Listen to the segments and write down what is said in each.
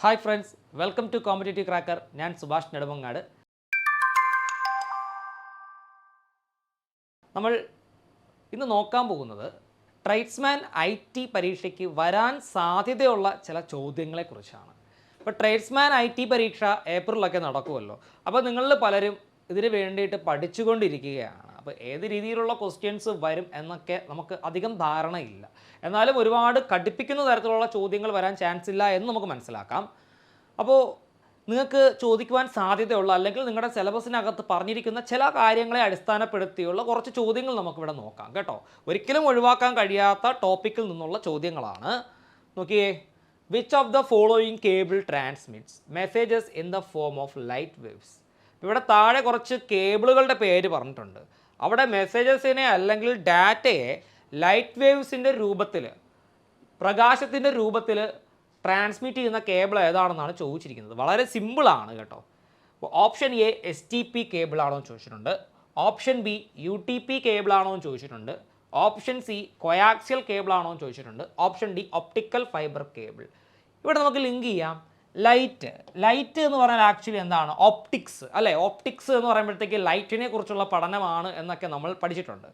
Hi friends welcome to competitive cracker ഞാൻ സുഭാഷ് നെടുമങ്ങാട്. നമ്മൾ ഇന്ന് നോക്കാൻ പോകുന്നത് ട്രേഡ്സ്മാൻ ഐ ടി പരീക്ഷയ്ക്ക് വരാൻ സാധ്യതയുള്ള ചില ചോദ്യങ്ങളെക്കുറിച്ചാണ്. ഇപ്പോൾ ട്രേഡ്സ്മാൻ ഐ ടി പരീക്ഷ ഏപ്രിലൊക്കെ നടക്കുമല്ലോ. അപ്പോൾ നിങ്ങളിൽ പലരും ഇതിന് വേണ്ടിയിട്ട് പഠിച്ചുകൊണ്ടിരിക്കുകയാണ്. അപ്പോൾ ഏത് രീതിയിലുള്ള ക്വസ്റ്റ്യൻസ് വരും എന്നൊക്കെ നമുക്ക് അധികം ധാരണയില്ല. എന്നാലും ഒരുപാട് കടുപ്പിക്കുന്ന തരത്തിലുള്ള ചോദ്യങ്ങൾ വരാൻ ചാൻസ് ഇല്ല എന്ന് നമുക്ക് മനസ്സിലാക്കാം. അപ്പോൾ നിങ്ങൾക്ക് ചോദിക്കുവാൻ സാധ്യതയുള്ള അല്ലെങ്കിൽ നിങ്ങളുടെ സിലബസിനകത്ത് പറഞ്ഞിരിക്കുന്ന ചില കാര്യങ്ങളെ അടിസ്ഥാനപ്പെടുത്തിയുള്ള കുറച്ച് ചോദ്യങ്ങൾ നമുക്കിവിടെ നോക്കാം കേട്ടോ. ഒരിക്കലും ഒഴിവാക്കാൻ കഴിയാത്ത ടോപ്പിക്കിൽ നിന്നുള്ള ചോദ്യങ്ങളാണ്. നോക്കിയേ which of the following cable transmits messages in the form of light waves ഇവിടെ താഴെ കുറച്ച് കേബിളുകളുടെ പേര് പറഞ്ഞിട്ടുണ്ട്. അവിടെ മെസ്സേജസിനെ അല്ലെങ്കിൽ ഡാറ്റയെ ലൈറ്റ് വേവ്സിന്റെ രൂപത്തിൽ പ്രകാശത്തിന്റെ രൂപത്തിൽ ട്രാൻസ്മിറ്റ് ചെയ്യുന്ന കേബിൾ ഏതാണെന്നാണ് ചോദിച്ചിരിക്കുന്നത്. വളരെ സിമ്പിളാണ് കേട്ടോ. Option A S T P cable ആണോ എന്ന് ചോദിച്ചിട്ടുണ്ട്. Option B U T P cable ആണോ എന്ന് ചോദിച്ചിട്ടുണ്ട്. ഓപ്ഷൻ സി കൊയാക്സിയൽ കേബിൾ ആണോ എന്ന് ചോദിച്ചിട്ടുണ്ട്. Option D optical fibre cable. ഇവിടെ നമുക്ക് ലിങ്ക് ചെയ്യാം. ലൈറ്റ് ലൈറ്റ് എന്ന് പറഞ്ഞാൽ ആക്ച്വലി എന്താണ്? ഓപ്റ്റിക്സ് അല്ലേ? ഓപ്റ്റിക്സ് എന്ന് പറയുമ്പോഴത്തേക്ക് ലൈറ്റിനെ കുറിച്ചുള്ള പഠനമാണ് എന്നൊക്കെ നമ്മൾ പഠിച്ചിട്ടുണ്ട്.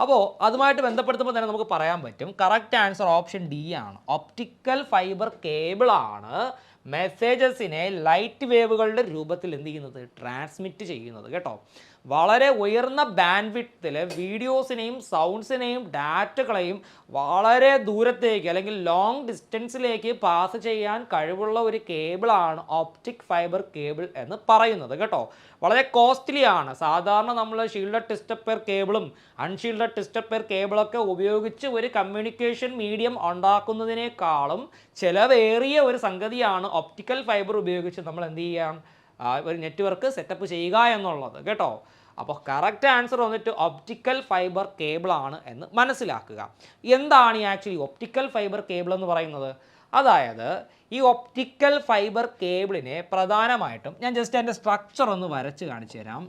അപ്പോൾ അതുമായിട്ട് ബന്ധപ്പെടുത്തുമ്പോൾ തന്നെ നമുക്ക് പറയാൻ പറ്റും. കറക്റ്റ് ആൻസർ ഓപ്ഷൻ ഡി ആണ്. ഒപ്റ്റിക്കൽ ഫൈബർ കേബിളാണ് മെസ്സേജസിനെ ലൈറ്റ് വേവുകളുടെ രൂപത്തിൽ എന്ത് ചെയ്യുന്നത്? ട്രാൻസ്മിറ്റ് ചെയ്യുന്നത്. കേട്ടോ? വളരെ ഉയർന്ന ബാൻഡ് വിത്തിൽ വീഡിയോസിനെയും സൗണ്ട്സിനെയും ഡാറ്റകളെയും വളരെ ദൂരത്തേക്ക് അല്ലെങ്കിൽ ലോങ് ഡിസ്റ്റൻസിലേക്ക് പാസ് ചെയ്യാൻ കഴിവുള്ള ഒരു കേബിളാണ് ഓപ്റ്റിക് ഫൈബർ കേബിൾ എന്ന് പറയുന്നത് കേട്ടോ. വളരെ കോസ്റ്റ്ലി ആണ്. സാധാരണ നമ്മൾ ഷീൽഡ് ടിസ്റ്റപ്പർ കേബിളും അൺഷീൽഡ് ടിസ്റ്റപ്പർ കേബിളൊക്കെ ഉപയോഗിച്ച് ഒരു കമ്മ്യൂണിക്കേഷൻ മീഡിയം ഉണ്ടാക്കുന്നതിനേക്കാളും ചിലവേറിയ ഒരു സംഗതിയാണ് ഓപ്റ്റിക്കൽ ഫൈബർ ഉപയോഗിച്ച് നമ്മൾ എന്ത് ചെയ്യാം ഒരു നെറ്റ്വർക്ക് സെറ്റപ്പ് ചെയ്യുക എന്നുള്ളത് കേട്ടോ? അപ്പോൾ കറക്റ്റ് ആൻസർ വന്നിട്ട് ഒപ്റ്റിക്കൽ ഫൈബർ കേബിളാണ് എന്ന് മനസ്സിലാക്കുക. എന്താണ് ഈ ആക്ച്വലി ഒപ്റ്റിക്കൽ ഫൈബർ കേബിൾ എന്ന് പറയുന്നത്? അതായത് ഈ ഒപ്റ്റിക്കൽ ഫൈബർ കേബിളിനെ പ്രധാനമായിട്ടും ഞാൻ ജസ്റ്റ് അതിന്റെ സ്ട്രക്ചർ ഒന്ന് വരച്ച് കാണിച്ചു തരാം.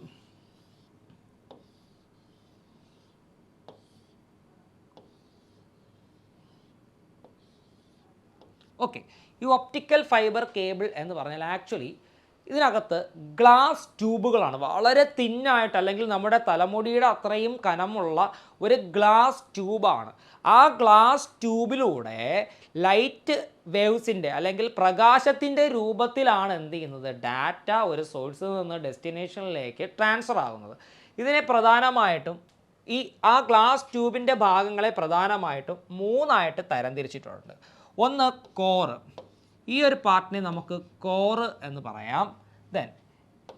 ഓക്കെ ഈ ഒപ്റ്റിക്കൽ ഫൈബർ കേബിൾ എന്ന് പറഞ്ഞാൽ ആക്ച്വലി ഇതിനകത്ത് ഗ്ലാസ് ട്യൂബുകളാണ്. വളരെ തിന്നായിട്ട് അല്ലെങ്കിൽ നമ്മുടെ തലമുടിയുടെ അത്രയും കനമുള്ള ഒരു ഗ്ലാസ് ട്യൂബാണ്. ആ ഗ്ലാസ് ട്യൂബിലൂടെ ലൈറ്റ് വേവ്സിന്റെ അല്ലെങ്കിൽ പ്രകാശത്തിന്റെ രൂപത്തിലാണ് എന്ത് ചെയ്യുന്നത്? ഡാറ്റ ഒരു സോഴ്സിൽ നിന്ന് ഡെസ്റ്റിനേഷനിലേക്ക് ട്രാൻസ്ഫർ ആകുന്നത് ഇതിനെ പ്രധാനമായിട്ടും ഈ ആ ഗ്ലാസ് ട്യൂബിന്റെ ഭാഗങ്ങളെ പ്രധാനമായിട്ടും മൂന്നായിട്ട് തരംതിരിച്ചിട്ടുണ്ട്. ഒന്ന് കോറ്. ഈ ഒരു പാർട്ടിനെ നമുക്ക് കോറ് എന്ന് പറയാം. ദെൻ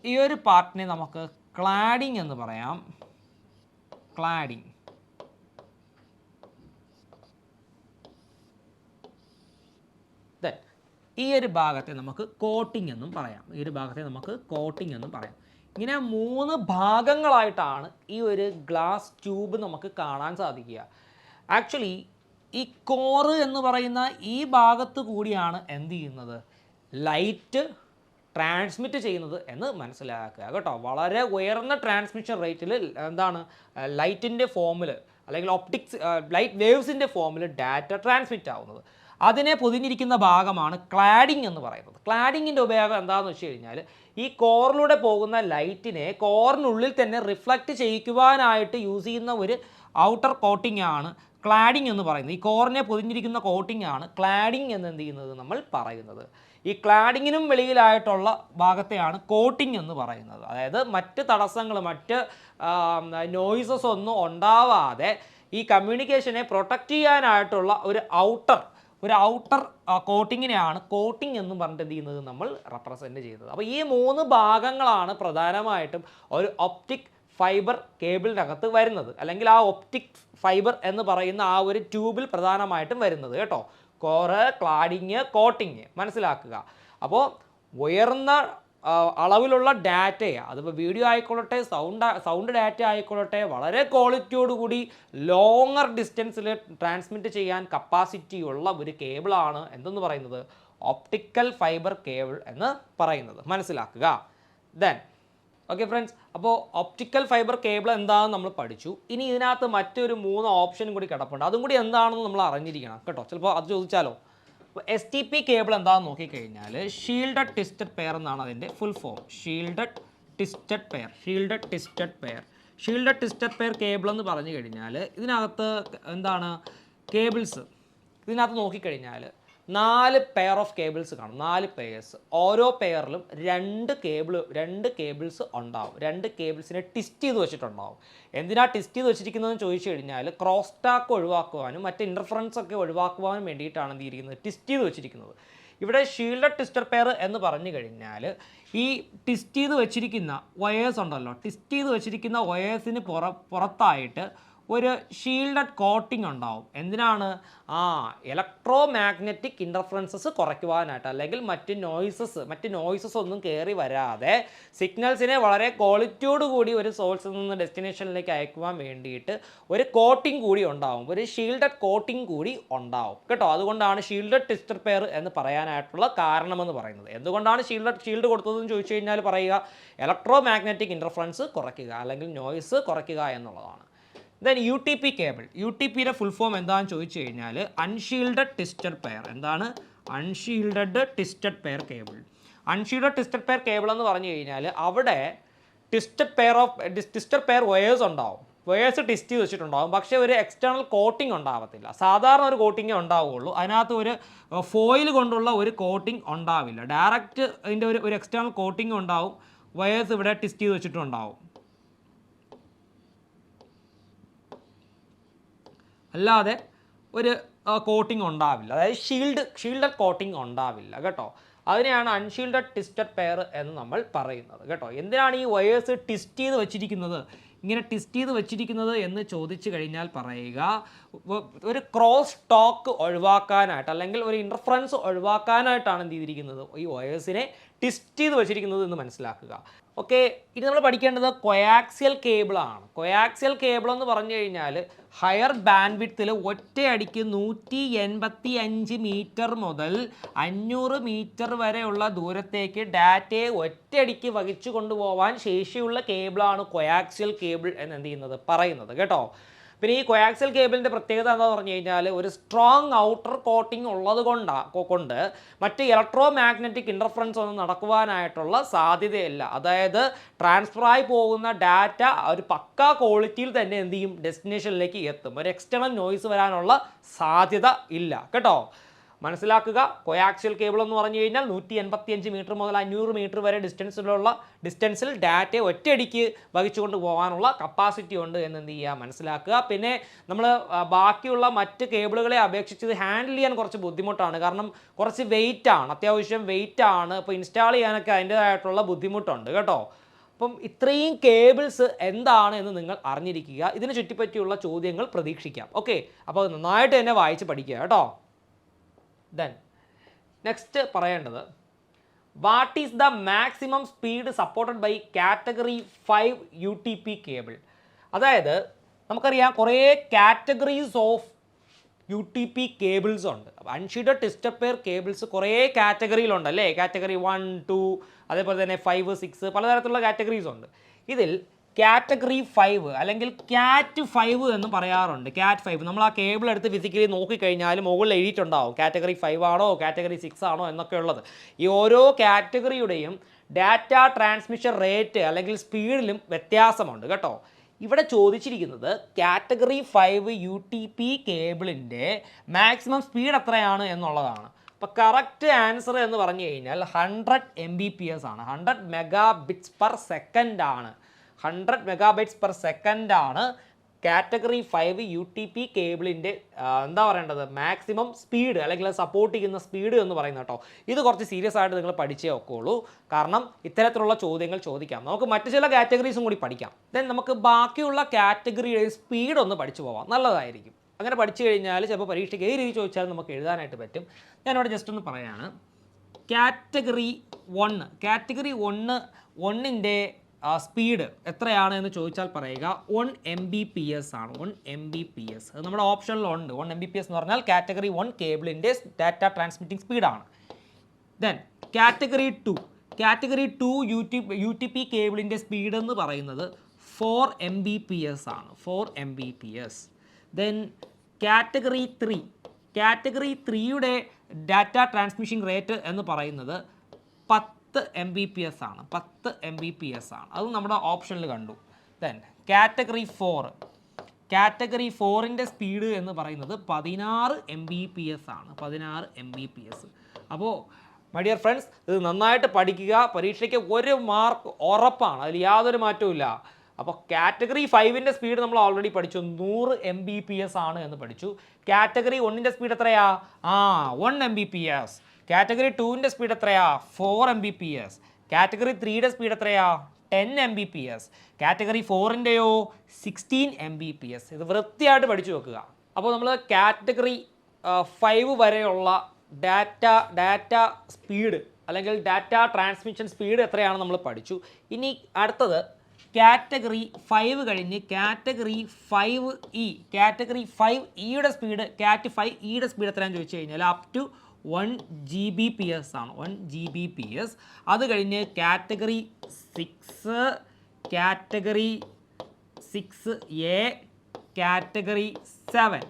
ഈ ഒരു പാർട്ടിനെ നമുക്ക് ക്ലാഡിങ് എന്ന് പറയാം. ക്ലാഡിങ് ദെൻ ഈ ഒരു ഭാഗത്തെ നമുക്ക് കോട്ടിംഗ് എന്നും പറയാം. ഈ ഒരു ഭാഗത്തെ നമുക്ക് കോട്ടിംഗ് എന്നും പറയാം. ഇങ്ങനെ മൂന്ന് ഭാഗങ്ങളായിട്ടാണ് ഈ ഒരു ഗ്ലാസ് ട്യൂബ് നമുക്ക് കാണാൻ സാധിക്കുക. ആക്ച്വലി ഈ കോറ് എന്ന് പറയുന്ന ഈ ഭാഗത്ത് കൂടിയാണ് എന്ത് ചെയ്യുന്നത്? ലൈറ്റ് ട്രാൻസ്മിറ്റ് ചെയ്യുന്നത് എന്ന് മനസ്സിലാക്കുക കേട്ടോ. വളരെ ഉയർന്ന ട്രാൻസ്മിഷൻ റേറ്റിൽ എന്താണ് ലൈറ്റിന്റെ ഫോമിൽ അല്ലെങ്കിൽ ഒപ്റ്റിക്സ് ലൈറ്റ് വേവ്സിന്റെ ഫോമിൽ ഡാറ്റ ട്രാൻസ്മിറ്റ് ആവുന്നത്. അതിനെ പൊതിഞ്ഞിരിക്കുന്ന ഭാഗമാണ് ക്ലാഡിംഗ് എന്ന് പറയുന്നത്. ക്ലാഡിങ്ങിന്റെ ഉപയോഗം എന്താണെന്ന് വെച്ച് കഴിഞ്ഞാൽ ഈ കോറിലൂടെ പോകുന്ന ലൈറ്റിനെ കോറിനുള്ളിൽ തന്നെ റിഫ്ലക്റ്റ് ചെയ്യിക്കുവാനായിട്ട് യൂസ് ചെയ്യുന്ന ഒരു ഔട്ടർ കോട്ടിംഗ് ആണ് ക്ലാഡിംഗ് എന്ന് പറയുന്നത് ഈ കോറിനെ പൊതിഞ്ഞിരിക്കുന്ന കോട്ടിംഗ് ആണ് ക്ലാഡിംഗ് എന്ന് എന്ത് ചെയ്യുന്നത് നമ്മൾ പറയുന്നത്. ഈ ക്ലാഡിങ്ങിനും വെളിയിലായിട്ടുള്ള ഭാഗത്തെയാണ് കോട്ടിംഗ് എന്ന് പറയുന്നത്. അതായത് മറ്റ് തടസ്സങ്ങൾ മറ്റ് നോയ്സസ് ഒന്നും ഉണ്ടാവാതെ ഈ കമ്മ്യൂണിക്കേഷനെ പ്രൊട്ടക്റ്റ് ചെയ്യാനായിട്ടുള്ള ഒരു ഔട്ടർ ഒരു ഔട്ടർ കോട്ടിങ്ങിനെയാണ് കോട്ടിംഗ് എന്ന് പറഞ്ഞിട്ട് എന്ത് ചെയ്യുന്നത് നമ്മൾ റെപ്രസെന്റ് ചെയ്യുന്നത്. അപ്പോൾ ഈ മൂന്ന് ഭാഗങ്ങളാണ് പ്രധാനമായിട്ടും ഒരു ഒപ്റ്റിക് ഫൈബർ കേബിളിനകത്ത് വരുന്നത്. അല്ലെങ്കിൽ ആ ഒപ്റ്റിക് ഫൈബർ എന്ന് പറയുന്ന ആ ഒരു ട്യൂബിൽ പ്രധാനമായിട്ടും വരുന്നത് കേട്ടോ. Core cladding coating. മനസ്സിലാക്കുക. അപ്പോൾ ഉയർന്ന അളവിലുള്ള ഡാറ്റയെ അതിപ്പോൾ വീഡിയോ ആയിക്കൊള്ളട്ടെ സൗണ്ട് സൗണ്ട് ഡാറ്റ ആയിക്കൊള്ളട്ടെ വളരെ ക്വാളിറ്റിയോട് കൂടി ലോങ്ങർ ഡിസ്റ്റൻസിൽ ട്രാൻസ്മിറ്റ് ചെയ്യാൻ കപ്പാസിറ്റി ഉള്ള ഒരു കേബിളാണ് എന്തെന്ന് പറയുന്നത്? ഓപ്റ്റിക്കൽ ഫൈബർ കേബിൾ എന്ന് പറയുന്നത്. മനസ്സിലാക്കുക. ദെൻ ഓക്കെ ഫ്രണ്ട്സ് അപ്പോൾ ഒപ്റ്റിക്കൽ ഫൈബർ കേബിൾ എന്താണെന്ന് നമ്മൾ പഠിച്ചു. ഇനി ഇതിനകത്ത് മറ്റൊരു മൂന്ന് ഓപ്ഷനും കൂടി കിടപ്പുണ്ട്. അതും കൂടി എന്താണെന്ന് നമ്മൾ അറിഞ്ഞിരിക്കണം കേട്ടോ. ചിലപ്പോൾ അത് ചോദിച്ചാലോ? അപ്പോൾ എസ് ടി പി കേബിൾ എന്താണെന്ന് നോക്കിക്കഴിഞ്ഞാൽ ഷീൽഡഡ് ട്വിസ്റ്റഡ് പെയർ എന്നാണ് അതിന്റെ full form shielded twisted pair shielded twisted pair shielded twisted pair cable എന്ന് പറഞ്ഞു കഴിഞ്ഞാൽ ഇതിനകത്ത് എന്താണ്? കേബിൾസ് ഇതിനകത്ത് നോക്കിക്കഴിഞ്ഞാൽ നാല് പെയർ ഓഫ് കേബിൾസ് കാണും. നാല് പെയർസ് ഓരോ പെയറിലും രണ്ട് കേബിൾ രണ്ട് കേബിൾസ് ഉണ്ടാവും. രണ്ട് കേബിൾസിനെ ടിസ്റ്റ് ചെയ്ത് വെച്ചിട്ടുണ്ടാവും. എന്തിനാ ടിസ്റ്റ് ചെയ്ത് വെച്ചിരിക്കുന്നതെന്ന് ചോദിച്ചു കഴിഞ്ഞാൽ ക്രോസ് ടാക്ക് ഒഴിവാക്കുവാനും മറ്റ് ഇന്റർഫറൻസ് ഒക്കെ ഒഴിവാക്കുവാനും വേണ്ടിയിട്ടാണ് എന്ത് ചെയ്തിരിക്കുന്നത്? ടിസ്റ്റ് ചെയ്ത് വെച്ചിരിക്കുന്നത്. ഇവിടെ ഷീൽഡ് ട്വിസ്റ്റർ പെയർ എന്ന് പറഞ്ഞു കഴിഞ്ഞാൽ ഈ ടിസ്റ്റ് ചെയ്ത് വെച്ചിരിക്കുന്ന വയേഴ്സ് ഉണ്ടല്ലോ. ടിസ്റ്റ് ചെയ്ത് വെച്ചിരിക്കുന്ന വയേഴ്സിന് പുറ പുറത്തായിട്ട് ഒരു ഷീൽഡഡ് കോട്ടിംഗ് ഉണ്ടാവും. എന്തിനാണ്? ആ ഇലക്ട്രോ മാഗ്നറ്റിക് ഇന്റർഫറൻസസ് കുറയ്ക്കുവാനായിട്ട് അല്ലെങ്കിൽ മറ്റ് നോയ്സസ് മറ്റ് നോയ്സസ് ഒന്നും കയറി വരാതെ സിഗ്നൽസിനെ വളരെ ക്വാളിറ്റിയോട് കൂടി ഒരു സോഴ്സിൽ നിന്ന് ഡെസ്റ്റിനേഷനിലേക്ക് അയക്കുവാൻ വേണ്ടിയിട്ട് ഒരു കോട്ടിംഗ് കൂടി ഉണ്ടാവും. ഒരു ഷീൽഡഡ് കോട്ടിംഗ് കൂടി ഉണ്ടാവും. കേട്ടോ? അതുകൊണ്ടാണ് ഷീൽഡഡ് ടെസ്റ്റർ പെയർ എന്ന് പറയാനായിട്ടുള്ള കാരണമെന്ന് പറയുന്നത്. എന്തുകൊണ്ടാണ് ഷീൽഡഡ് ഷീൽഡ് കൊടുത്തതെന്ന് ചോദിച്ചു കഴിഞ്ഞാൽ പറയുക ഇലക്ട്രോ മാഗ്നറ്റിക് ഇന്റർഫറൻസ് കുറയ്ക്കുക അല്ലെങ്കിൽ നോയ്സ് കുറയ്ക്കുക എന്നുള്ളതാണ്. Then U T P cable U T പിയുടെ ഫുൾ ഫോം എന്താണെന്ന് ചോദിച്ചു കഴിഞ്ഞാൽ അൺഷീൽഡഡ് ടിസ്റ്റഡ് പെയർ എന്താണ്? Unshielded twisted pair cable unshielded twisted pair cable എന്ന് പറഞ്ഞു കഴിഞ്ഞാൽ അവിടെ twisted pair of twisted pair wires ഉണ്ടാവും. വയേഴ്സ് ടിസ്റ്റ് ചെയ്ത് വെച്ചിട്ടുണ്ടാവും. പക്ഷേ ഒരു എക്സ്റ്റേണൽ കോട്ടിംഗ് ഉണ്ടാവത്തില്ല. സാധാരണ ഒരു കോട്ടിങ്ങേ ഉണ്ടാവുകയുള്ളൂ അതിനകത്ത് ഒരു ഫോയിൽ കൊണ്ടുള്ള ഒരു കോട്ടിംഗ് ഉണ്ടാവില്ല. ഡയറക്റ്റ് അതിന്റെ ഒരു ഒരു എക്സ്റ്റേണൽ കോട്ടിംഗ് ഉണ്ടാവും. വയേഴ്സ് ഇവിടെ ടിസ്റ്റ് ചെയ്ത് വെച്ചിട്ടുണ്ടാവും. അല്ലാതെ ഒരു കോട്ടിംഗ് ഉണ്ടാവില്ല. അതായത് ഷീൽഡ് ഷീൽഡഡ് കോട്ടിംഗ് ഉണ്ടാവില്ല കേട്ടോ. അതിനെയാണ് അൺഷീൽഡഡ് ട്വിസ്റ്റഡ് പെയർ എന്ന് നമ്മൾ പറയുന്നത് കേട്ടോ. എന്തിനാണ് ഈ വയേഴ്സ് ട്വിസ്റ്റ് ചെയ്ത് വെച്ചിരിക്കുന്നത്? ഇങ്ങനെ ട്വിസ്റ്റ് ചെയ്ത് വെച്ചിരിക്കുന്നത് എന്ന് ചോദിച്ചു കഴിഞ്ഞാൽ പറയുക ഒരു ക്രോസ് ടോക്ക് ഒഴിവാക്കാനായിട്ട് അല്ലെങ്കിൽ ഒരു ഇന്റർഫറൻസ് ഒഴിവാക്കാനായിട്ടാണ് എന്ത് ചെയ്തിരിക്കുന്നത്? ഈ വയേഴ്സിനെ ട്വിസ്റ്റ് ചെയ്ത് വെച്ചിരിക്കുന്നത് എന്ന് മനസ്സിലാക്കുക. ഓക്കെ ഇനി നമ്മൾ പഠിക്കേണ്ടത് കൊയാക്സിയൽ കേബിളാണ് കൊയാക്സിയൽ കേബിൾ എന്ന് പറഞ്ഞു കഴിഞ്ഞാൽ ഹയർ ബാൻഡ് വിഡ്ത്തിൽ ഒറ്റയടിക്ക് നൂറ്റി എൺപത്തി അഞ്ച് മീറ്റർ മുതൽ അഞ്ഞൂറ് മീറ്റർ വരെയുള്ള ദൂരത്തേക്ക് ഡാറ്റയെ ഒറ്റയടിക്ക് വഹിച്ചു കൊണ്ടുപോകാൻ ശേഷിയുള്ള കേബിളാണ് കൊയാക്സിയൽ കേബിൾ എന്ന് എന്ത് ചെയ്യുന്നത്? പറയുന്നത്. കേട്ടോ? പിന്നെ ഈ കൊയാക്സൽ കേബിളിന്റെ പ്രത്യേകത എന്ന് പറഞ്ഞു കഴിഞ്ഞാൽ ഒരു സ്ട്രോങ് ഔട്ടർ കോട്ടിംഗ് ഉള്ളത് കൊണ്ടാണ് കൊണ്ട് മറ്റ് ഇലക്ട്രോ മാഗ്നറ്റിക് ഇന്റർഫറൻസ് ഒന്നും നടക്കുവാനായിട്ടുള്ള സാധ്യതയില്ല. അതായത് ട്രാൻസ്ഫർ ആയി പോകുന്ന ഡാറ്റ ഒരു പക്ക ക്വാളിറ്റിയിൽ തന്നെ എന്ത് ചെയ്യും? ഡെസ്റ്റിനേഷനിലേക്ക് എത്തും. ഒരു എക്സ്റ്റേണൽ നോയ്സ് വരാനുള്ള സാധ്യത ഇല്ല. കേട്ടോ? മനസ്സിലാക്കുക. കൊയാക്സിയൽ കേബിൾ എന്ന് പറഞ്ഞു കഴിഞ്ഞാൽ നൂറ്റി എൺപത്തിയഞ്ച് മീറ്റർ മുതൽ അഞ്ഞൂറ് മീറ്റർ വരെ ഡിസ്റ്റൻസിലുള്ള ഡിസ്റ്റൻസിൽ ഡാറ്റ ഒറ്റയടിക്ക് വഹിച്ചുകൊണ്ട് പോകാനുള്ള കപ്പാസിറ്റി ഉണ്ട് എന്ന് എന്ത് ചെയ്യുക? മനസ്സിലാക്കുക. പിന്നെ നമ്മൾ ബാക്കിയുള്ള മറ്റ് കേബിളുകളെ അപേക്ഷിച്ച് ഹാൻഡിൽ ചെയ്യാൻ കുറച്ച് ബുദ്ധിമുട്ടാണ്. കാരണം കുറച്ച് വെയിറ്റ് ആണ്. അത്യാവശ്യം വെയിറ്റ് ആണ്. ഇപ്പോൾ ഇൻസ്റ്റാൾ ചെയ്യാനൊക്കെ അതിന്റേതായിട്ടുള്ള ബുദ്ധിമുട്ടുണ്ട് കേട്ടോ. അപ്പം ഇത്രയും കേബിൾസ് എന്താണ് എന്ന് നിങ്ങൾ അറിഞ്ഞിരിക്കുക. ഇതിനെ ചുറ്റിപ്പറ്റിയുള്ള ചോദ്യങ്ങൾ പ്രതീക്ഷിക്കാം. ഓക്കെ അപ്പോൾ നന്നായിട്ട് തന്നെ വായിച്ച് പഠിക്കുക കേട്ടോ. ദെൻ നെക്സ്റ്റ് പറയേണ്ടത് what is the maximum speed supported by category five U T P cable അതായത് നമുക്കറിയാം കുറേ categories of U T P cables ഉണ്ട്. അൺഷീഡ് ടിസ്റ്റപ്പെയർ കേബിൾസ് കുറേ കാറ്റഗറിയിലുണ്ട് അല്ലേ? കാറ്റഗറി വൺ ടു അതേപോലെ തന്നെ ഫൈവ് സിക്സ് പലതരത്തിലുള്ള കാറ്റഗറീസ് ഉണ്ട്. ഇതിൽ കാറ്റഗറി ഫൈവ് അല്ലെങ്കിൽ കാറ്റ് ഫൈവ് എന്ന് പറയാറുണ്ട്. കാറ്റ് ഫൈവ്. നമ്മൾ ആ കേബിൾ എടുത്ത് ഫിസിക്കലി നോക്കിക്കഴിഞ്ഞാൽ മുകളിൽ എഴുതിയിട്ടുണ്ടാവും. കാറ്റഗറി ഫൈവ് ആണോ കാറ്റഗറി സിക്സ് ആണോ എന്നൊക്കെ ഉള്ളത്. ഈ ഓരോ കാറ്റഗറിയുടെയും ഡാറ്റ ട്രാൻസ്മിഷൻ റേറ്റ് അല്ലെങ്കിൽ സ്പീഡിലും വ്യത്യാസമുണ്ട് കേട്ടോ. ഇവിടെ ചോദിച്ചിരിക്കുന്നത് category five U T P കേബിളിന്റെ maximum speed എത്രയാണ് എന്നുള്ളതാണ്. അപ്പോൾ കറക്റ്റ് ആൻസർ എന്ന് പറഞ്ഞു കഴിഞ്ഞാൽ hundred M B P S ആണ്. Hundred mega bits per second ആണ് hundred megabytes per second ആണ് category five U T P കേബിളിന്റെ എന്താ പറയേണ്ടത്? മാക്സിമം സ്പീഡ് അല്ലെങ്കിൽ സപ്പോർട്ട് ചെയ്യുന്ന സ്പീഡ് എന്ന് പറയുന്നത് കേട്ടോ. ഇത് കുറച്ച് സീരിയസ് ആയിട്ട് നിങ്ങൾ പഠിച്ചേ ഒക്കെയുള്ളൂ കാരണം ഇത്തരത്തിലുള്ള ചോദ്യങ്ങൾ ചോദിക്കാം. നമുക്ക് മറ്റു ചില കാറ്റഗറീസും കൂടി പഠിക്കാം. ദെൻ നമുക്ക് ബാക്കിയുള്ള കാറ്റഗറിയുടെ സ്പീഡ് ഒന്ന് പഠിച്ചു പോവാം. നല്ലതായിരിക്കും. അങ്ങനെ പഠിച്ചു കഴിഞ്ഞാൽ ചിലപ്പോൾ പരീക്ഷയ്ക്ക് ഏത് രീതി ചോദിച്ചാലും നമുക്ക് എഴുതാനായിട്ട് പറ്റും. ഞാനിവിടെ ജസ്റ്റ് ഒന്ന് പറയാണ്. കാറ്റഗറി വണ്ണ് കാറ്റഗറി ഒന്ന് ഒന്നിന്റെ സ്പീഡ് എത്രയാണ് എന്ന് ചോദിച്ചാൽ പറയുക one M B P S ആണ്. One M B P S അത് നമ്മുടെ ഓപ്ഷനിലുണ്ട് one M B P S എന്ന് പറഞ്ഞാൽ കാറ്റഗറി വൺ കേബിളിന്റെ data transmitting സ്പീഡാണ് then category two category two U T U T P കേബിളിന്റെ speed എന്ന് പറയുന്നത് four M B P S ആണ്. Four M B P S then category three category ത്രീയുടെ data transmission rate എന്ന് പറയുന്നത് പത്ത് M B P S ആണ്. പത്ത് M B P S ആണ്. അത് നമ്മുടെ ഓപ്ഷനിൽ കണ്ടു. ദെൻ കാറ്റഗറി ഫോർ കാറ്റഗറി ഫോറിന്റെ സ്പീഡ് എന്ന് പറയുന്നത് പതിനാറ് എം ബി പി എസ് ആണ്. പതിനാറ് എം ബി പി എസ് അപ്പോൾ മൈ ഡിയർ ഫ്രണ്ട്സ് ഇത് നന്നായിട്ട് പഠിക്കുക. പരീക്ഷയ്ക്ക് ഒരു മാർക്ക് ഉറപ്പാണ്. അതിൽ യാതൊരു മാറ്റവും ഇല്ല. അപ്പോൾ കാറ്റഗറി ഫൈവിന്റെ സ്പീഡ് നമ്മൾ ഓൾറെഡി പഠിച്ചു. നൂറ് എം ബി പി എസ് ആണ് എന്ന് പഠിച്ചു. കാറ്റഗറി ഒന്നിന്റെ സ്പീഡ് എത്രയാ? ആ one M B P S category ടുവിന്റെ സ്പീഡ് എത്രയാ? Four M B P S category ത്രീയുടെ സ്പീഡ് എത്രയാ? Ten M B P S category ഫോറിന്റെയോ sixteen M B P S ഇത് വൃത്തിയായിട്ട് പഠിച്ചു വെക്കുക. അപ്പോൾ നമ്മൾ കാറ്റഗറി ഫൈവ് വരെയുള്ള ഡാറ്റ ഡാറ്റ സ്പീഡ് അല്ലെങ്കിൽ ഡാറ്റ ട്രാൻസ്മിഷൻ സ്പീഡ് എത്രയാണ് നമ്മൾ പഠിച്ചു. ഇനി അടുത്തത് കാറ്റഗറി ഫൈവ് കഴിഞ്ഞ് category five E category five ഇയുടെ സ്പീഡ് കാറ്റ് ഫൈവ് ഇയുടെ സ്പീഡ് എത്രയാണെന്ന് ചോദിച്ചു കഴിഞ്ഞാൽ up to one G B P S ആണ്. One G B P S അത് കഴിഞ്ഞ് category six category six A category seven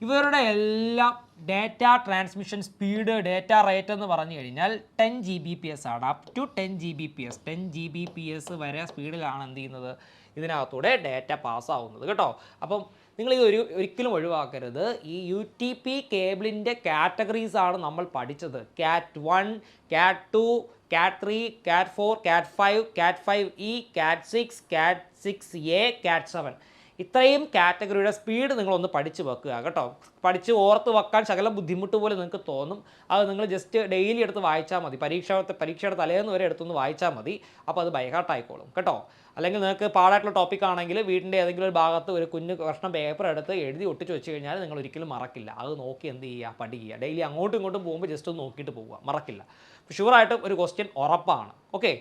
ഇവരുടെ എല്ലാം data transmission speed data rate എന്ന് പറഞ്ഞു കഴിഞ്ഞാൽ ten G B P S ആണ്. Up to ten G B P S ten G B P S വരെ സ്പീഡിലാണ് എന്ത് ചെയ്യുന്നത്? ഇതിനകത്തൂടെ ഡേറ്റ പാസ്സാവുന്നത് കേട്ടോ. അപ്പം നിങ്ങൾ ഇത് ഒരു ഒരിക്കലും ഒഴിവാക്കരുത്. ഈ യു ടി പി കേബിളിന്റെ കാറ്റഗറീസ് ആണ് നമ്മൾ പഠിച്ചത്. കാറ്റ് വൺ കാറ്റ് ടു കാറ്റ് ത്രീ കാറ്റ് four cat five cat five E cat six cat six A cat seven ഇത്രയും കാറ്റഗറിയുടെ സ്പീഡ് നിങ്ങളൊന്ന് പഠിച്ച് വെക്കുക കേട്ടോ. പഠിച്ച് ഓർത്ത് വെക്കാൻ ശകലം ബുദ്ധിമുട്ട് പോലെ നിങ്ങൾക്ക് തോന്നും. അത് നിങ്ങൾ ജസ്റ്റ് ഡെയിലി എടുത്ത് വായിച്ചാൽ മതി. പരീക്ഷ പരീക്ഷയുടെ തലേന്ന് വരെ എടുത്തൊന്ന് വായിച്ചാൽ മതി. അപ്പോൾ അത് ബൈഹാർട്ടായിക്കോളും കേട്ടോ. അല്ലെങ്കിൽ നിങ്ങൾക്ക് പാടായിട്ടുള്ള ടോപ്പിക് ആണെങ്കിൽ വീടിന്റെ ഏതെങ്കിലും ഒരു ഭാഗത്ത് ഒരു കുഞ്ഞു കഷ്ണം പേപ്പർ എടുത്ത് എഴുതി ഒട്ടിച്ച് വെച്ച് കഴിഞ്ഞാൽ നിങ്ങൾ ഒരിക്കലും മറക്കില്ല. അത് നോക്കി എന്ത് ചെയ്യുക? പഠിക്കുക. ഡെയിലി അങ്ങോട്ടും ഇങ്ങോട്ടും പോകുമ്പോൾ ജസ്റ്റ് ഒന്ന് നോക്കിയിട്ട് പോവുക. മറക്കില്ല. ഷുവറായിട്ടും ഒരു ക്വസ്റ്റ്യൻ ഉറപ്പാണ്. ഓക്കെ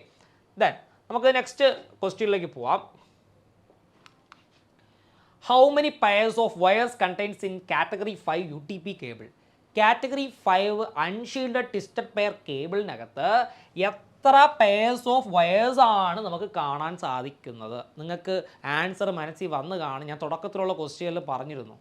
ദെൻ നമുക്ക് നെക്സ്റ്റ് ക്വസ്റ്റ്യനിലേക്ക് പോവാം. How many pairs of wires contains in category five U T P cable category five unshielded twisted pair കേബിളിനകത്ത് എത്ര പെയർസ് ഓഫ് വയേഴ്സ് ആണ് നമുക്ക് കാണാൻ സാധിക്കുന്നത്? നിങ്ങൾക്ക് ആൻസർ മനസ്സിൽ വന്ന് കാണും. ഞാൻ തുടക്കത്തിലുള്ള ക്വസ്റ്റ്യനിൽ പറഞ്ഞിരുന്നു.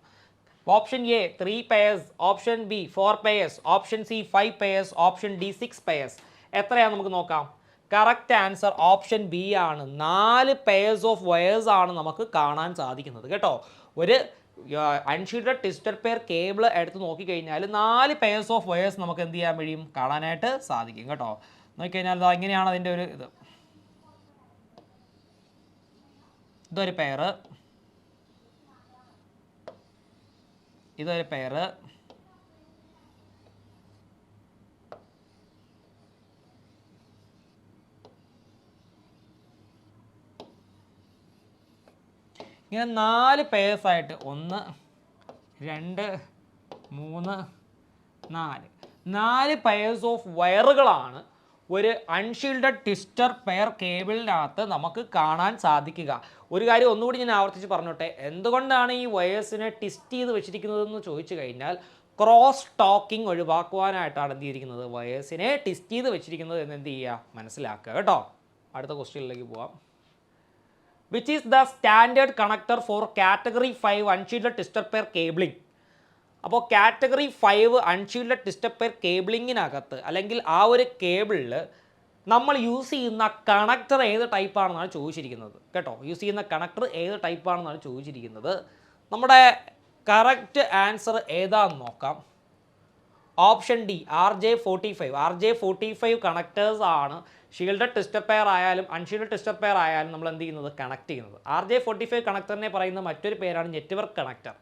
Option A three pairs option B four pairs option C five pairs option D six pairs എത്രയാണ് നമുക്ക് നോക്കാം? കറക്റ്റ് ആൻസർ ഓപ്ഷൻ ബി ആണ്. നാല് പെയർസ് ഓഫ് വയേഴ്സ് ആണ് നമുക്ക് കാണാൻ സാധിക്കുന്നത് കേട്ടോ. ഒരു അൺഷീൽഡഡ് ടിസ്റ്റർ പെയർ കേബിൾ എടുത്ത് നോക്കിക്കഴിഞ്ഞാൽ നാല് പെയർസ് ഓഫ് വയേഴ്സ് നമുക്ക് എന്ത് ചെയ്യാൻ കഴിയും? കാണാനായിട്ട് സാധിക്കും കേട്ടോ. നോക്കിക്കഴിഞ്ഞാൽ ഇതാ ഇങ്ങനെയാണ് അതിന്റെ ഒരു ഇത്. ഇതൊരു പെയർ ഇതൊരു പെയറ് ഇങ്ങനെ നാല് പേഴ്സ് ആയിട്ട് ഒന്ന് രണ്ട് മൂന്ന് നാല്. നാല് പെയർസ് ഓഫ് വയറുകളാണ് ഒരു അൺഷീൽഡഡ് ട്വിസ്റ്റർ പെയർ കേബിളിനകത്ത് നമുക്ക് കാണാൻ സാധിക്കുക. ഒരു കാര്യം ഒന്നുകൂടി ഞാൻ ആവർത്തിച്ച് പറഞ്ഞോട്ടെ. എന്തുകൊണ്ടാണ് ഈ വയേഴ്സിനെ ട്വിസ്റ്റ് ചെയ്ത് വെച്ചിരിക്കുന്നതെന്ന് ചോദിച്ചു കഴിഞ്ഞാൽ ക്രോസ് ടോക്കിംഗ് ഒഴിവാക്കുവാനായിട്ടാണ് എന്ത് ചെയ്തിരിക്കുന്നത്? വയേഴ്സിനെ ട്വിസ്റ്റ് ചെയ്ത് വെച്ചിരിക്കുന്നത് എന്ന് എന്ത് ചെയ്യുക? മനസ്സിലാക്കുക. കേട്ടോ. അടുത്ത ക്വസ്റ്റ്യനിലേക്ക് പോവാം. Which is the standard connector for category five unshielded twister pair cabling അപ്പോൾ category five unshielded twister pair കേബിളിങ്ങിനകത്ത് അല്ലെങ്കിൽ ആ ഒരു കേബിളിൽ നമ്മൾ യൂസ് ചെയ്യുന്ന കണക്ടർ ഏത് ടൈപ്പാണെന്നാണ് ചോദിച്ചിരിക്കുന്നത്. കേട്ടോ? യൂസ് ചെയ്യുന്ന കണക്ടർ ഏത് ടൈപ്പാണെന്നാണ് ചോദിച്ചിരിക്കുന്നത്. നമ്മുടെ കറക്റ്റ് ആൻസർ ഏതാണെന്ന് നോക്കാം. Option D R J forty five. R J forty five connectors ആണ്. ഷീൽഡ് ടെസ്റ്റർ പെയർ ആയാലും അൺഷീൽഡ് ടെസ്റ്റർ പെയർ ആയാലും നമ്മൾ എന്ത് ചെയ്യുന്നത്? കണക്ട് ചെയ്യുന്നത്. ആർ ജെ ഫോർട്ടി ഫൈവ് കണക്ടറിനെ പറയുന്ന മറ്റൊരു പേരാണ് നെറ്റ്വർക്ക് കണക്ടർ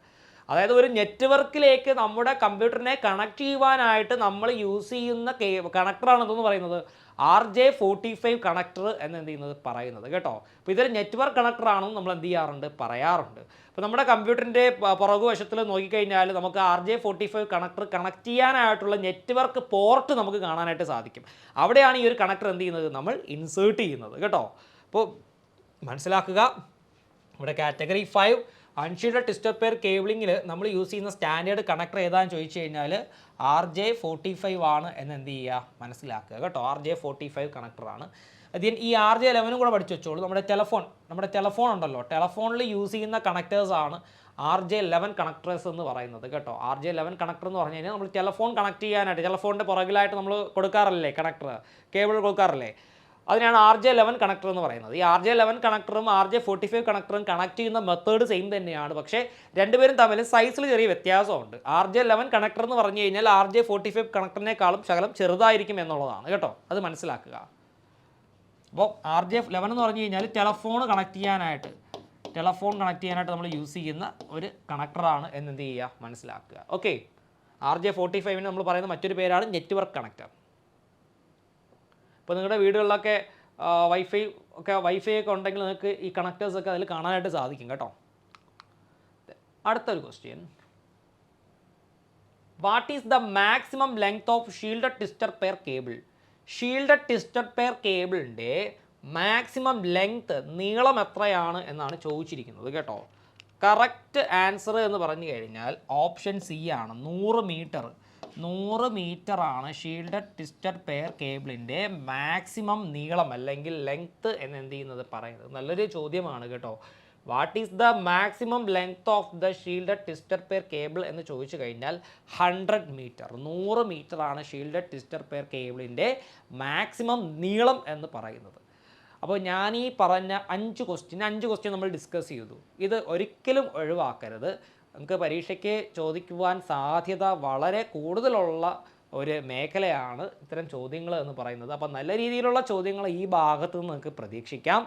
അതായത് ഒരു നെറ്റ്വർക്കിലേക്ക് നമ്മുടെ കമ്പ്യൂട്ടറിനെ കണക്ട് ചെയ്യുവാനായിട്ട് നമ്മൾ യൂസ് ചെയ്യുന്ന കേ കണക്ടറാണെന്ന് പറയുന്നത്. R J forty five connector എന്ന് എന്ത് ചെയ്യുന്നത്? പറയുന്നത്. കേട്ടോ? അപ്പോൾ ഇതൊരു നെറ്റ്വർക്ക് കണക്ടറാണെന്ന് നമ്മൾ എന്ത് ചെയ്യാറുണ്ട്? പറയാറുണ്ട്. അപ്പോൾ നമ്മുടെ കമ്പ്യൂട്ടറിന്റെ പുറകുവശത്തിൽ നോക്കിക്കഴിഞ്ഞാൽ നമുക്ക് R J forty five connector connect ചെയ്യാനായിട്ടുള്ള നെറ്റ്വർക്ക് പോർട്ട് നമുക്ക് കാണാനായിട്ട് സാധിക്കും. അവിടെയാണ് ഈ ഒരു കണക്ടർ എന്ത് ചെയ്യുന്നത്? നമ്മൾ ഇൻസേർട്ട് ചെയ്യുന്നത്. കേട്ടോ? അപ്പോൾ മനസ്സിലാക്കുക. ഇവിടെ കാറ്റഗറി ഫൈവ് അൺഷീൽഡ് പെയർ കേബിളിങ്ങിൽ നമ്മൾ യൂസ് ചെയ്യുന്ന സ്റ്റാൻഡേർഡ് കണക്ടർ ഏതാണെന്ന് ചോദിച്ചു കഴിഞ്ഞാൽ ആർ ജെ ഫോർട്ടി ഫൈവ് ആണ് എന്ന് എന്ത് ചെയ്യുക മനസ്സിലാക്കുക കേട്ടോ. ആർ ജെ ഫോർട്ടി ഫൈവ് കണക്ടറാണ് അതിന് ഈ ആർ ജെ ലെവനും കൂടെ പഠിച്ചു വെച്ചോളൂ. നമ്മുടെ ടെലഫോൺ നമ്മുടെ ടെലഫോൺ ഉണ്ടല്ലോ. ടെലഫോണിൽ യൂസ് ചെയ്യുന്ന കണക്ടേഴ്സാണ് ആർ ജെ ലെവൻ കണക്ടേഴ്സ് എന്ന് പറയുന്നത് കേട്ടോ. ആർ ജെ ലെവൻ കണക്ടർ എന്ന് പറഞ്ഞു കഴിഞ്ഞാൽ നമ്മൾ ടെലഫോൺ കണക്ട് ചെയ്യാനായിട്ട് ടെലഫോണിന്റെ പുറകിലായിട്ട് നമ്മൾ കൊടുക്കാറല്ലേ കണക്ടർ കേബിൾ കൊടുക്കാറില്ലേ? അതിനാണ് ആർ ജെ ലെവൻ കണക്ടർ എന്ന് പറയുന്നത്. ഈ ആർ ജെ ലെവൻ കണക്ടറും ആർ ജെ ഫോർട്ടി ഫൈവ് കണക്ടറും കണക്ട് ചെയ്യുന്ന മെത്തേഡ് സെയിം തന്നെയാണ്. പക്ഷേ രണ്ടുപേരും തമ്മിൽ സൈസിൽ ചെറിയ വ്യത്യാസമുണ്ട്. ആർ ജെ ലെവൻ കണക്ടർ എന്ന് പറഞ്ഞു കഴിഞ്ഞാൽ ആർ ജെ ഫോർട്ടി ഫൈവ് കണക്ടറിനേക്കാളും ശകലം ചെറുതായിരിക്കും എന്നുള്ളതാണ്. കേട്ടോ? അത് മനസ്സിലാക്കുക. അപ്പോൾ ആർ ജെ ലെവൻ എന്ന് പറഞ്ഞു കഴിഞ്ഞാൽ ടെലഫോൺ കണക്ട് ചെയ്യാനായിട്ട് ടെലഫോൺ കണക്ട് ചെയ്യാനായിട്ട് നമ്മൾ യൂസ് ചെയ്യുന്ന ഒരു കണക്ടറാണ് എന്ന് എന്ത് ചെയ്യുക? മനസ്സിലാക്കുക. ഓക്കെ ആർ ജെ ഫോർട്ടി ഫൈവിന് നമ്മൾ പറയുന്ന മറ്റൊരു പേരാണ് നെറ്റ്വർക്ക് കണക്ടർ ഇപ്പോൾ നിങ്ങളുടെ വീടുകളിലൊക്കെ വൈഫൈ ഒക്കെ വൈഫൈ ഒക്കെ ഉണ്ടെങ്കിൽ നിങ്ങൾക്ക് ഈ കണക്റ്റേഴ്സ് ഒക്കെ അതിൽ കാണാനായിട്ട് സാധിക്കും കേട്ടോ. അടുത്തൊരു question what is the maximum length of shielded twister pair cable shielded twister pair കേബിളിന്റെ maximum length നീളം എത്രയാണ് എന്നാണ് ചോദിച്ചിരിക്കുന്നത് കേട്ടോ. കറക്റ്റ് ആൻസർ എന്ന് പറഞ്ഞു കഴിഞ്ഞാൽ ഓപ്ഷൻ സി ആണ്. നൂറ് മീറ്റർ നൂറ് ആണ് ഷീൽഡഡ് ട്വിസ്റ്റഡ് പെയർ കേബിളിന്റെ മാക്സിമം നീളം അല്ലെങ്കിൽ ലെങ്ത്ത് എന്ന് എന്ത് ചെയ്യുന്നത് പറയുന്നത്? നല്ലൊരു ചോദ്യമാണ് കേട്ടോ. What is the maximum length of the shielded twister pair cable എന്ന് ചോദിച്ചു കഴിഞ്ഞാൽ ഹൺഡ്രഡ് മീറ്റർ നൂറ് ആണ് ഷീൽഡഡ് ട്വിസ്റ്റർ പെയർ കേബിളിന്റെ മാക്സിമം നീളം എന്ന് പറയുന്നത്. അപ്പോൾ ഞാൻ ഈ പറഞ്ഞ അഞ്ച് ക്വസ്റ്റ്യൻ അഞ്ച് ക്വസ്റ്റ്യൻ നമ്മൾ ഡിസ്കസ് ചെയ്തു. ഇത് ഒരിക്കലും ഒഴിവാക്കരുത്. നമുക്ക് പരീക്ഷയ്ക്ക് ചോദിക്കുവാൻ സാധ്യത വളരെ കൂടുതലുള്ള ഒരു മേഖലയാണ് ഇത്തരം ചോദ്യങ്ങൾ എന്ന് പറയുന്നത്. അപ്പോൾ നല്ല രീതിയിലുള്ള ചോദ്യങ്ങൾ ഈ ഭാഗത്ത് നിന്ന് നിങ്ങൾക്ക് പ്രതീക്ഷിക്കാം.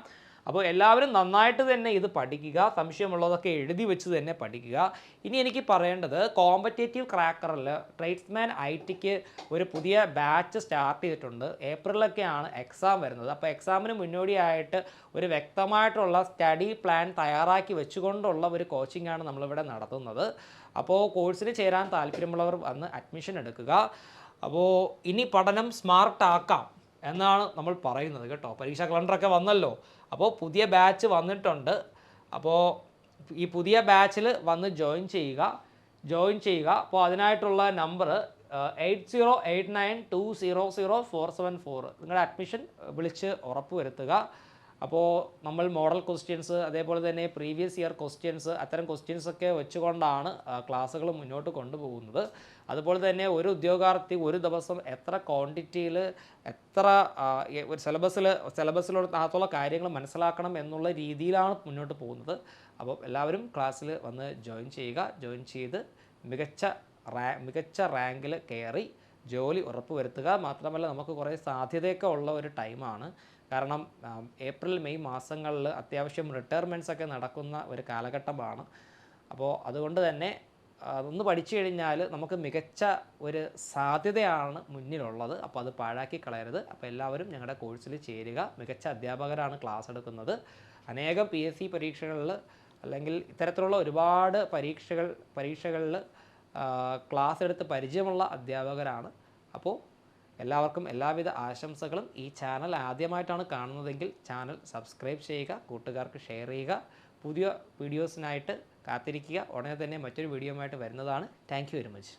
അപ്പോൾ എല്ലാവരും നന്നായിട്ട് തന്നെ ഇത് പഠിക്കുക സംശയമുള്ളതൊക്കെ എഴുതി വെച്ച് തന്നെ പഠിക്കുക. ഇനി എനിക്ക് പറയേണ്ടത് കോമ്പറ്റേറ്റീവ് ക്രാക്കറിൽ ട്രേഡ്സ്മാൻ ഐ ടിക്ക് ഒരു പുതിയ ബാച്ച് സ്റ്റാർട്ട് ചെയ്തിട്ടുണ്ട്. ഏപ്രിലൊക്കെയാണ് എക്സാം വരുന്നത്. അപ്പോൾ എക്സാമിന് മുന്നോടിയായിട്ട് ഒരു വ്യക്തമായിട്ടുള്ള സ്റ്റഡി പ്ലാൻ തയ്യാറാക്കി വെച്ചുകൊണ്ടുള്ള ഒരു കോച്ചിങ് ആണ് നമ്മളിവിടെ നടത്തുന്നത്. അപ്പോൾ കോഴ്സിന് ചേരാൻ താല്പര്യമുള്ളവർ വന്ന് അഡ്മിഷൻ എടുക്കുക. അപ്പോൾ ഇനി പഠനം സ്മാർട്ടാക്കാം എന്നാണ് നമ്മൾ പറയുന്നത് കേട്ടോ. പരീക്ഷാ കലണ്ടറൊക്കെ വന്നല്ലോ. അപ്പോൾ പുതിയ ബാച്ച് വന്നിട്ടുണ്ട്. അപ്പോൾ ഈ പുതിയ ബാച്ചിൽ വന്ന് ജോയിൻ ചെയ്യുക. ജോയിൻ ചെയ്യുക. അപ്പോൾ അതിനായിട്ടുള്ള number eight zero eight nine two zero zero four seven four. നിങ്ങളുടെ അഡ്മിഷൻ വിളിച്ച് ഉറപ്പ് വരുത്തുക. അപ്പോൾ നമ്മൾ മോഡൽ ക്വസ്റ്റ്യൻസ് അതേപോലെ തന്നെ പ്രീവിയസ് ഇയർ ക്വസ്റ്റ്യൻസ് അത്തരം ക്വസ്റ്റ്യൻസ് ഒക്കെ വെച്ചുകൊണ്ടാണ് ക്ലാസ്സുകൾ മുന്നോട്ട് കൊണ്ടുപോകുന്നത്. അതുപോലെ തന്നെ ഒരു ഉദ്യോഗാർത്ഥി ഒരു ദിവസം എത്ര ക്വാണ്ടിറ്റിയിൽ എത്ര ഒരു സിലബസിൽ സിലബസിലുള്ള അകത്തുള്ള കാര്യങ്ങൾ മനസ്സിലാക്കണം എന്നുള്ള രീതിയിലാണ് മുന്നോട്ട് പോകുന്നത്. അപ്പോൾ എല്ലാവരും ക്ലാസ്സിൽ വന്ന് ജോയിൻ ചെയ്യുക. ജോയിൻ ചെയ്ത് മികച്ച റാ മികച്ച റാങ്കിൽ കയറി ജോലി ഉറപ്പുവരുത്തുക. മാത്രമല്ല നമുക്ക് കുറേ സാധ്യതയൊക്കെ ഉള്ള ഒരു ടൈമാണ് കാരണം ഏപ്രിൽ മെയ് മാസങ്ങളിൽ അത്യാവശ്യം റിട്ടയർമെന്റ്സ് ഒക്കെ നടക്കുന്ന ഒരു കാലഘട്ടമാണ്. അപ്പോൾ അതുകൊണ്ട് തന്നെ അതൊന്ന് പഠിച്ചു കഴിഞ്ഞാൽ നമുക്ക് മികച്ച ഒരു സാധ്യതയാണ് മുന്നിലുള്ളത്. അപ്പോൾ അത് പാഴാക്കി കളയരുത്. അപ്പോൾ എല്ലാവരും ഞങ്ങളുടെ കോഴ്സിൽ ചേരുക. മികച്ച അധ്യാപകരാണ് ക്ലാസ് എടുക്കുന്നത്. അനേകം പി എസ് സി പരീക്ഷകളിൽ അല്ലെങ്കിൽ ഇത്തരത്തിലുള്ള ഒരുപാട് പരീക്ഷകൾ പരീക്ഷകളിൽ ക്ലാസ് എടുത്ത് പരിചയമുള്ള അധ്യാപകരാണ്. അപ്പോൾ എല്ലാവർക്കും എല്ലാവിധ ആശംസകളും ഈ ചാനൽ ആദ്യമായിട്ടാണ് കാണുന്നതെങ്കിൽ ചാനൽ സബ്സ്ക്രൈബ് ചെയ്യുക കൂട്ടുകാർക്ക് ഷെയർ ചെയ്യുക പുതിയ വീഡിയോസിനായിട്ട് കാത്തിരിക്കുക. ഉടനെ തന്നെ മറ്റൊരു വീഡിയോയുമായിട്ട് വരുന്നതാണ്. Thank very much.